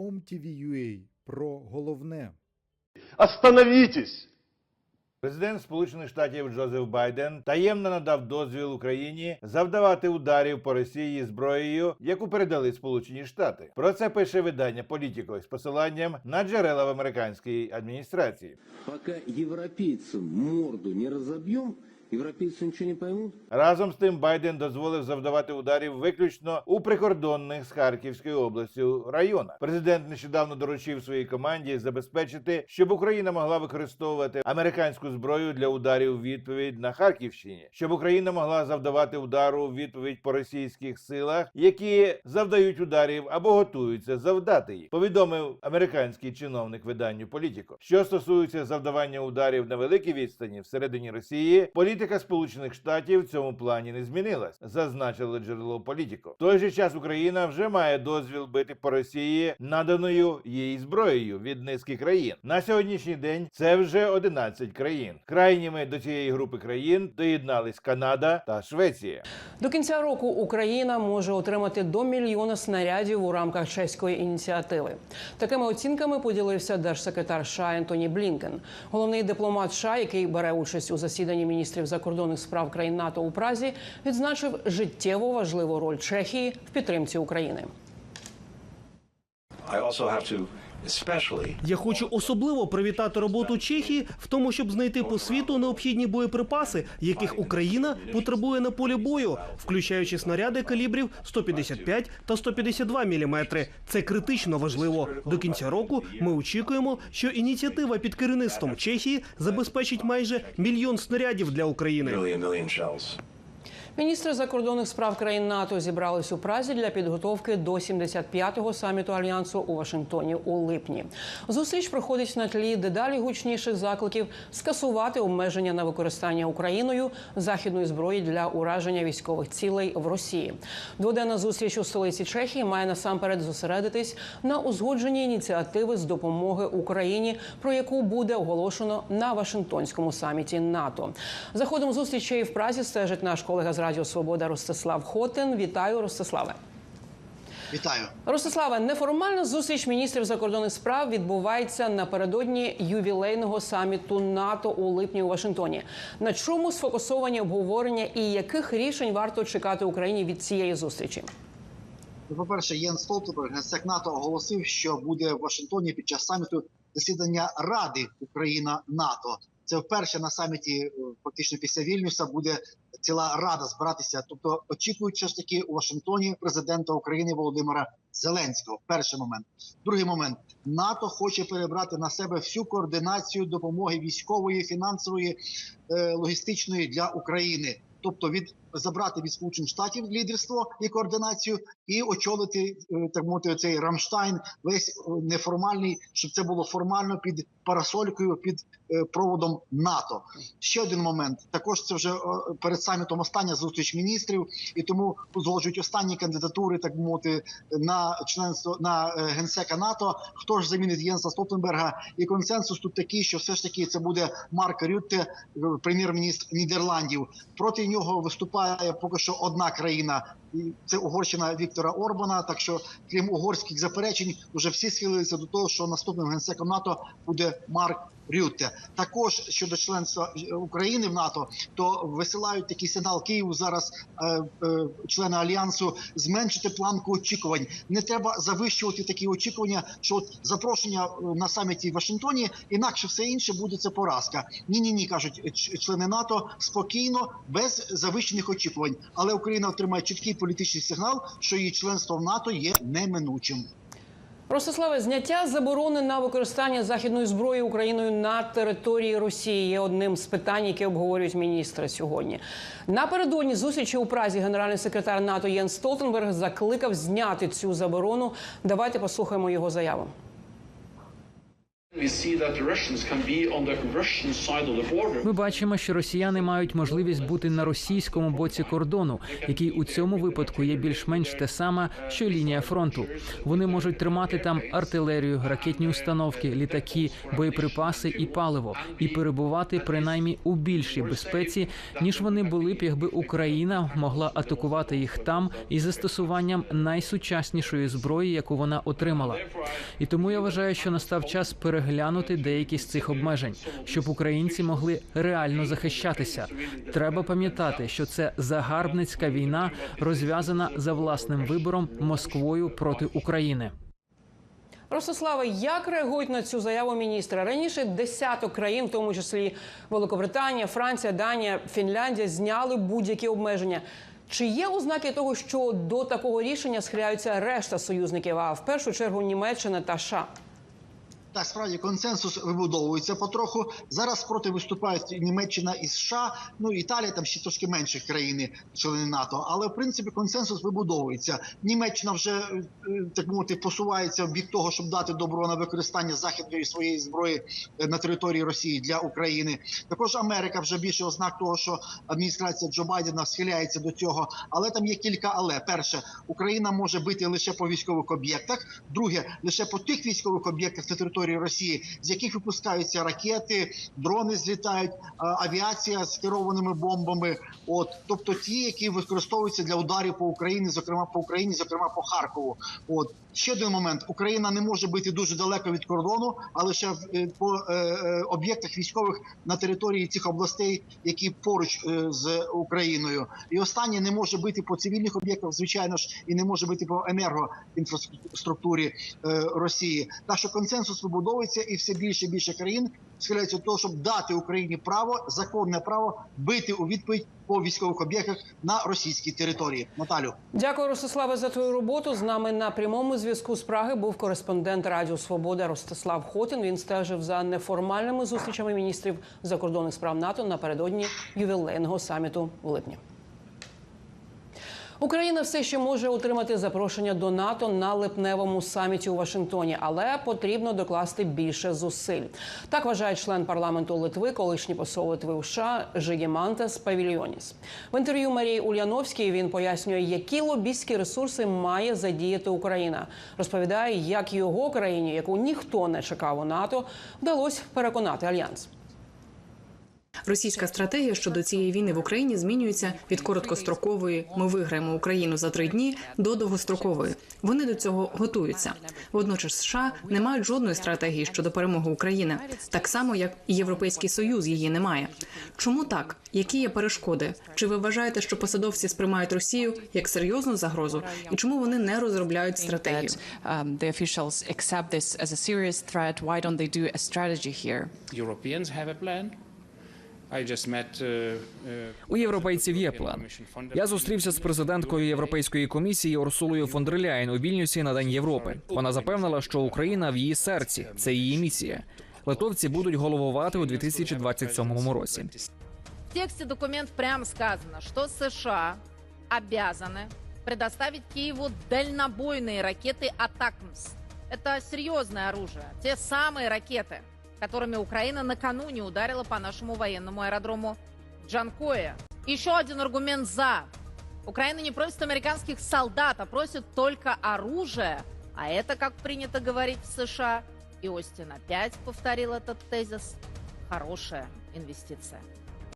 OMTV.ua про головне. Остановитесь! Президент Сполучених Штатів Джозеф Байден таємно надав дозвіл Україні завдавати ударів по Росії зброєю, яку передали Сполучені Штати. Про це пише видання Політіко з посиланням на джерела в американській адміністрації. Пока европейцам морду не разобьем, европейцы ничего не поймут. Разом з тим Байден дозволив завдавати ударів виключно у прикордонних з Харківською областю районах. Президент нещодавно доручив своїй команді забезпечити, щоб Україна могла використовувати американську зброю для ударів відповідь на Харківщині, щоб Україна могла завдавати удару відповідь по російських силах, які завдають ударів або готуються завдати їх. Повідомив американський чиновник виданню Політіко. Що стосується завдавання ударів на великій відстані всередині Росії, політика Сполучених Штатів в цьому плані не змінилась, зазначило джерело Політіко. В той же час Україна вже має дозвіл бити по Росії наданою їй зброєю від низки країн. На сьогоднішній день це вже 11 країн. Крайніми до цієї групи країн доєднались Канада та Швеція. До кінця року Україна може отримати до мільйона снарядів у рамках чеської ініціативи. Такими оцінками поділився держсекретар США Ентоні Блінкен. Головний дипломат США, який бере участь у засіданні міністрів закордонних справ країн НАТО у Празі, відзначив життєво важливу роль Чехії в підтримці України. Я хочу особливо привітати роботу Чехії в тому, щоб знайти по світу необхідні боєприпаси, яких Україна потребує на полі бою, включаючи снаряди калібрів 155 та 152 мм. Це критично важливо. До кінця року ми очікуємо, що ініціатива під керівництвом Чехії забезпечить майже мільйон снарядів для України. Міністри закордонних справ країн НАТО зібрались у Празі для підготовки до 75-го саміту альянсу у Вашингтоні у липні. Зустріч проходить на тлі дедалі гучніших закликів скасувати обмеження на використання Україною західної зброї для ураження військових цілей в Росії. Дводенна зустріч у столиці Чехії має насамперед зосередитись на узгодженні ініціативи з допомоги Україні, про яку буде оголошено на Вашингтонському саміті НАТО. За ходом зустрічей в Празі стежить наш колега з Радіо Свобода Ростислав Хотин. Вітаю, Ростиславе. Вітаю. Ростиславе, неформальна зустріч міністрів закордонних справ відбувається напередодні ювілейного саміту НАТО у липні у Вашингтоні. На чому сфокусовані обговорення і яких рішень варто чекати Україні від цієї зустрічі? Ну, По-перше, Єн Столтенберг, генсек НАТО, оголосив, що буде в Вашингтоні під час саміту засідання Ради Україна НАТО. Це вперше на саміті, е, фактично після Вільнюса, буде ціла рада збиратися. Тобто очікують все ж таки у Вашингтоні президента України Володимира Зеленського. Перший момент. Другий момент НАТО хоче перебрати на себе всю координацію допомоги військової, фінансової, е, логістичної для України. Тобто від забрати від сполучених штатів лідерство і координацію, і очолити е, так мовити цей Рамштайн, весь е, неформальний, щоб це було формально під парасолькою, під е, проводом НАТО. Ще один момент. Також це вже перед самітом остання зустріч міністрів, і тому узгоджують останні кандидатури, так мовити, на членство на генсека НАТО. Хто ж замінить Єнса Столтенберга? І консенсус тут такий, що все ж таки це буде Марк Рютте, прем'єр-міністр Нідерландів. Проти нього виступає поки що одна країна. І це Угорщина Віктора Орбана. Так що, крім угорських заперечень, вже всі схилилися до того, що наступним генсеком НАТО буде Марк Рютте. Також щодо членства е, України в НАТО, то висилають такий сигнал Києву зараз е, е, члени альянсу зменшити планку очікувань. Не треба завищувати такі очікування, що от запрошення е, на саміті в Вашингтоні, інакше все інше буде це поразка. Ні, ні, ні, кажуть члени НАТО спокійно, без завищених очікувань. Але Україна отримає чіткий політичний сигнал, що її членство в НАТО є неминучим. Ростиславе, зняття заборони на використання західної зброї Україною на території Росії є одним з питань, які обговорюють міністри сьогодні. Напередодні зустрічі у Празі генеральний секретар НАТО Єн Столтенберг закликав зняти цю заборону. Давайте послухаємо його заяву. Ми бачимо, що росіяни мають можливість бути на російському боці кордону, який у цьому випадку є більш-менш те саме, що лінія фронту. Вони можуть тримати там артилерію, ракетні установки, літаки, боєприпаси і паливо, і перебувати принаймні у більшій безпеці, ніж вони були б, якби Україна могла атакувати їх там із застосуванням найсучаснішої зброї, яку вона отримала. І тому я вважаю, що настав час переглянути деякі з цих обмежень, щоб українці могли реально захищатися. Треба пам'ятати, що це загарбницька війна, розв'язана за власним вибором Москвою проти України. Ростислава, як реагують на цю заяву міністра? Раніше десяток країн, в тому числі Великобританія, Франція, Данія, Фінляндія, зняли будь-які обмеження. Чи є ознаки того, що до такого рішення схиляються решта союзників, а в першу чергу Німеччина та США? Так, справді консенсус вибудовується потроху. Зараз проти виступають Німеччина і США. Ну Італія там ще трошки менші країни, члени НАТО. Але в принципі консенсус вибудовується. Німеччина вже е, так мовити посувається в бік того, щоб дати добро на використання західної своєї зброї е, на території Росії для України. Також Америка вже більше ознак того, що адміністрація Джо Байдена схиляється до цього. Але там є кілька але. Перше, Україна може бити лише по військових об'єктах. Друге, лише по тих військових об'єктах на території Росії, з яких випускаються ракети, дрони злітають, авіація з керованими бомбами. От тобто ті, які використовуються для ударів по Україні, зокрема по Україні, зокрема по Харкову. От ще один момент: Україна не може бити дуже далеко від кордону, а лише в- е, по е, е, об'єктах військових на території цих областей, які поруч е, з Україною. І останнє не може бити по цивільних об'єктах, звичайно ж, і не може бити по енергоінфраструктурі е, Росії. Так що консенсус вибудовується, і все більше і більше країн схиляються до того, щоб дати Україні право, законне право бити у відповідь по військових об'єктах на російській території. Наталю. Дякую, Ростиславе, за твою роботу. З нами на прямому зв'язку з Праги був кореспондент Радіо Свобода Ростислав Хотін. Він стежив за неформальними зустрічами міністрів закордонних справ НАТО напередодні ювілейного саміту в липні. Україна все ще може отримати запрошення до НАТО на липневому саміті у Вашингтоні, але потрібно докласти більше зусиль. Так вважає член парламенту Литви, колишній посол Литви у США Жигімантес Павільйоніс. В інтерв'ю Марії Ульяновській він пояснює, які лобістські ресурси має задіяти Україна. Розповідає, як його країні, яку ніхто не чекав у НАТО, вдалося переконати альянс. Російська стратегія щодо цієї війни в Україні змінюється від короткострокової Ми виграємо Україну за три дні до довгострокової. Вони до цього готуються. Водночас США не мають жодної стратегії щодо перемоги України, так само як і Європейський Союз її не має. Чому так? Які є перешкоди? Чи ви вважаєте, що посадовці сприймають Росію як серйозну загрозу? І чому вони не розробляють стратегію? that um, the У європейців є план. Я зустрівся з президенткою Європейської комісії Урсулою фон дер Ляєн у Вільнюсі на День Європи. Вона запевнила, що Україна в її серці це її місія. Литовці будуть головувати у 2027 році. В тексте документа прямо сказано, что США обязаны предоставить Киеву дальнобойные ракеты «Атакмс». Это серьезное оружие. Те самые ракеты, которыми Украина накануне ударила по нашему военному аэродрому Джанкоя. Еще один аргумент «за». Украина не просит американских солдат, а просит только оружие. А это, как принято говорить в США, и Остин опять повторил этот тезис, хорошая инвестиция.